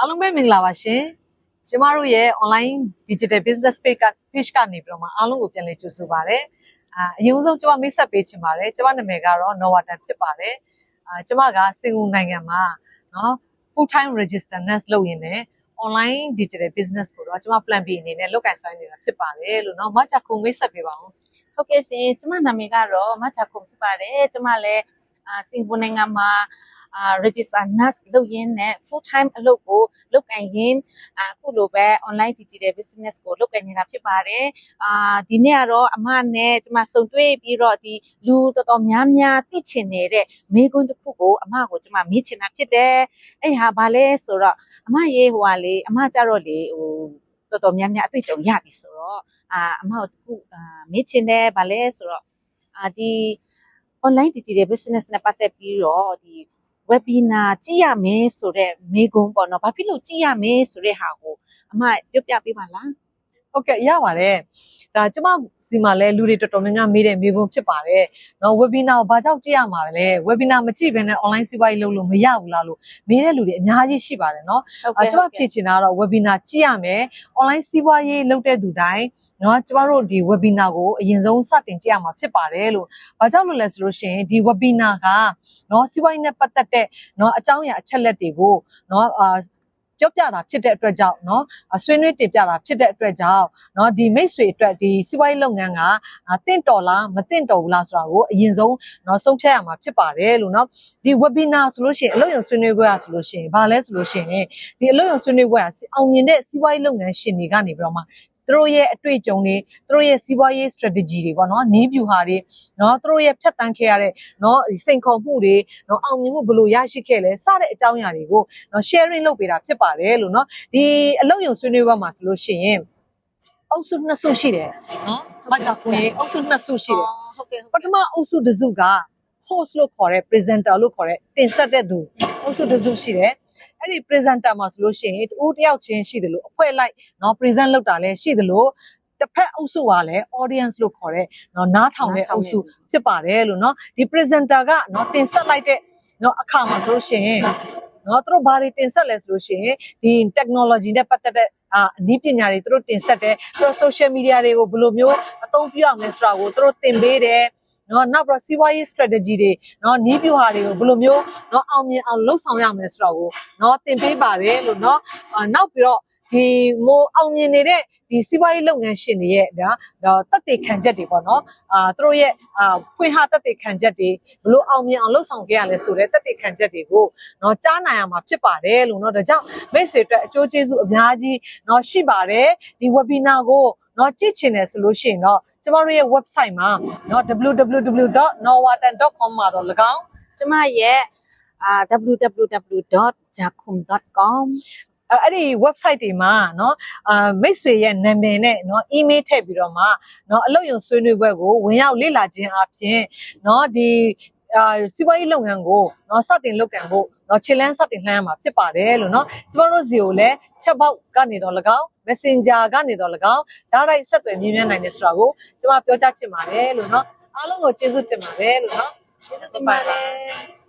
အားလုံးပဲမင်္ဂလာပါရှင်ကျမတို့ရဲ့ online digital business page က page ကနေပြီးတော့မှအားလုံးကိုပြန်လည်ကြိုဆိုပါရစေအာအရင်ဆုံးကျမမိတ်ဆက်ပေးချင်ပါတယ်ကျမနာမည်ကတော့ Norwatan ဖြစ်ပါတယ်အာကျမကစင်ကာပူနိုင်ငံမှာနော် full time register nurse လုပ်ရင်းနဲ့ online digital business ကိုတော့ကျမ plan B အနေနဲ့လုပ်ကိုင်ဆိုင်နေတာဖြစ်ပါတယ်လို့နော်မချခုံမိတ်ဆက်ပေးပါဦးဟုတ်ကဲ့ရှင်ကျမနာမည်ကတော့မချခုံဖြစ်ပါတယ်ကျမလည်းအာစင်ကာပူနိုင်ငံမှာ register nurse လုပ်ရင်းနဲ့ full time အလုပ်ကိုလုပ်ကိုင်ရင်းအခုလိုပဲ online digital business ကိုလုပ်ကိုင်နေတာဖြစ်ပါတယ်အာဒီနေ့ကတော့အမနဲ့ကျမစုံတွေ့ပြီးတော့ဒီလူတော်တော်များများသိချင်နေတဲ့မိကွန်းတစ်ခုကိုအမကိုကျမမေးချင်တာဖြစ်တယ်အဲ့ဟာဘာလဲဆိုတော့အမရေးဟိုဟာလေအမကြတော့လေဟိုတော်တော်များများအတွေ့အကြုံရပြီဆိုတော့အာအမတို့တခုအာမေးချင်တယ်ဗာလဲဆိုတော့အာဒီ online digital business နဲ့ပတ်သက်ပြီးတော့ဒီ webinar ကြည့်ရမယ်ဆိုတော့မေးခွန်းပေါ့နော်ဘာဖြစ်လို့ကြည့်ရမယ်ဆိုတဲ့ဟာကိုအမပြောပြပေးပါလား ဟုတ်ကဲ့ရပါတယ်ဒါကျမစီမှာလဲလူတွေတော်တော်များများမေးတဲ့မေးခွန်းဖြစ်ပါတယ်။နော် webinar ကိုဘာကြောင့်ကြည့်ရမှာလဲ webinar မကြည့်ဘဲနဲ့ online စီးပွားရေးလုပ်လို့မရဘူးလားလို့မေးတဲ့လူတွေအများကြီးရှိပါတယ်နော်။အဲကျမဖြည့်ချင်တာကတော့ webinar ကြည့်ရမယ်။ online စီးပွားရေးလုပ်တဲ့သူတိုင်းနော်ကျမတို့ဒီ webinar ကိုအရင်ဆုံးစတင်ကြည့်ရမှာဖြစ်ပါတယ်လို့။ဘာကြောင့်လို့လဲဆိုလို့ရှိရင်ဒီ webinar ကနော်စီးပွားရေးနဲ့ပတ်သက်တဲ့နော်အကြောင်းအရာအချက်လက်တွေကိုနော်အာ ပြောပြတာဖြစ်တဲ့အတွက်ကြောင့်နော်အဆွေးနွေးတင်ပြတာဖြစ်တဲ့အတွက်ကြောင့်နော်ဒီမိတ်ဆွေအတွက်ဒီစီးပွားရေးလုပ်ငန်းကအာတင့်တော်လားမတင့်တော်ဘူးလားဆိုတာကိုအရင်ဆုံးနော်ဆုံးဖြတ်ရမှာဖြစ်ပါတယ်လို့နော်ဒီ webinar ဆိုလို့ရှိရင်အလုပ်ရုံဆွေးနွေးပွဲရဆိုလို့ရှိရင်ဘာလဲဆိုလို့ရှိရင်ဒီအလုပ်ရုံဆွေးနွေးပွဲကအောင်မြင်တဲ့စီးပွားရေးလုပ်ငန်းရှင်တွေကနေပြီးတော့မှ သူတို့ရဲ့အတွေ့အကြုံတွေသူတို့ရဲ့စီးပွားရေး strategy တွေပေါ့နော်နီးဗျူဟာတွေနော်သူတို့ရဲ့ဖြတ်တန်းခဲ့ရတဲ့နော်ဒီစိန်ခေါ်မှုတွေနော်အောင်မြင်မှုဘယ်လိုရရှိခဲ့လဲစတဲ့အကြောင်းအရာတွေကိုနော် sharing လုပ်ပေးတာဖြစ်ပါတယ်လို့နော်ဒီအလုပ်ရုံဆွေးနွေးပွဲမှာဆိုလို့ရှိရင်အုပ်စုနှစ်စုရှိတယ်နော်မကြခွင့်အုပ်စုနှစ်စုရှိတယ်ဟုတ်ကဲ့ပထမအုပ်စုတစ်စုက host လို့ခေါ်တဲ့ presenter လို့ခေါ်တဲ့တင်ဆက်တဲ့သူအုပ်စုတစ်စုရှိတယ် အဲ့ဒီ presenter မှာဆိုလို့ရှိရင်တူတယောက်ချင်းရှိတယ်လို့အဖွဲ့လိုက်เนาะ present လုပ်တာလည်းရှိတယ်လို့တစ်ဖက်အုပ်စုကလည်း audience လို့ခေါ်တဲ့เนาะနားထောင်တဲ့အုပ်စုဖြစ်ပါတယ်လို့เนาะဒီ presenter ကเนาะတင်ဆက်လိုက်တဲ့เนาะအခါမှာဆိုလို့ရှိရင်เนาะသူတို့ဘာတွေတင်ဆက်လဲဆိုလို့ရှိရင်ဒီ technology နဲ့ပတ်သက်တဲ့အာအနည်းပညာတွေသူတို့တင်ဆက်တယ်သူတို့ social media တွေကိုဘယ်လိုမျိုးအသုံးပြုရမလဲဆိုတာကိုသူတို့သင်ပေးတယ် နော်နောက်ပြီးတော့စီးပွားရေး strategy တွေနော်နီးပြဟာတွေကိုဘယ်လိုမျိုးနော်အောင်မြင်အောင်လှုပ်ဆောင်ရမလဲဆိုတော့ကိုနော်သင်ပေးပါတယ်လို့နော်အာနောက်ပြီးတော့ဒီမိုးအောင်မြင်နေတဲ့ဒီစီးပွားရေးလုပ်ငန်းရှင်တွေရဲ့ဒါဒါတက်တေခံချက်တွေပေါ့နော်အာသူတို့ရဲ့အာဖွင့်ဟတက်တေခံချက်တွေဘယ်လိုအောင်မြင်အောင်လှုပ်ဆောင်ခဲ့ရလဲဆိုတဲ့တက်တေခံချက်တွေကိုနော်ကြားနိုင်ရမှာဖြစ်ပါတယ်လို့နော်ဒါကြောင့်မိတ်ဆွေအတွက်အကျိုးကျေးဇူးအများကြီးနော်ရှိပါတယ်ဒီ webinar ကိုနော်ကြည့်ချင်တယ်ဆိုလို့ရှိရင်တော့ ကျမတို့ရဲ့ website မှာနော် www.norwatan.com မှာတော့၎င်း ကျမရဲ့အာ www.jacom.com အဲ့အဲ့ဒီ website တွေမှာเนาะအာမိတ်ဆွေရဲ့နာမည်နဲ့เนาะ email ထည့်ပြီးတော့မှเนาะအလုပ်ရုံဆွေးနွေးပွဲကိုဝင်ရောက်လေ့လာခြင်းအပြင်เนาะဒီ အာစီးပွားရေးလုပ်ငန်းကိုနော်စတင်လုပ်ကန်ဖို့နော်ခြေလန်းစတင်လှမ်းရမှာဖြစ်ပါတယ်လို့နော်ကျမတို့ဇီကိုလည်းချက်ပေါက်ကနေတော့၎င်း Messenger ကနေတော့၎င်းဒါရိုက်ဆက်သွယ်မြင်မြန်နိုင်တယ်ဆိုတာကိုကျမပြောကြားချင်ပါတယ်လို့နော်အားလုံးကိုကျေးဇူးတင်ပါတယ်လို့နော်ကျေးဇူးတင်ပါတယ်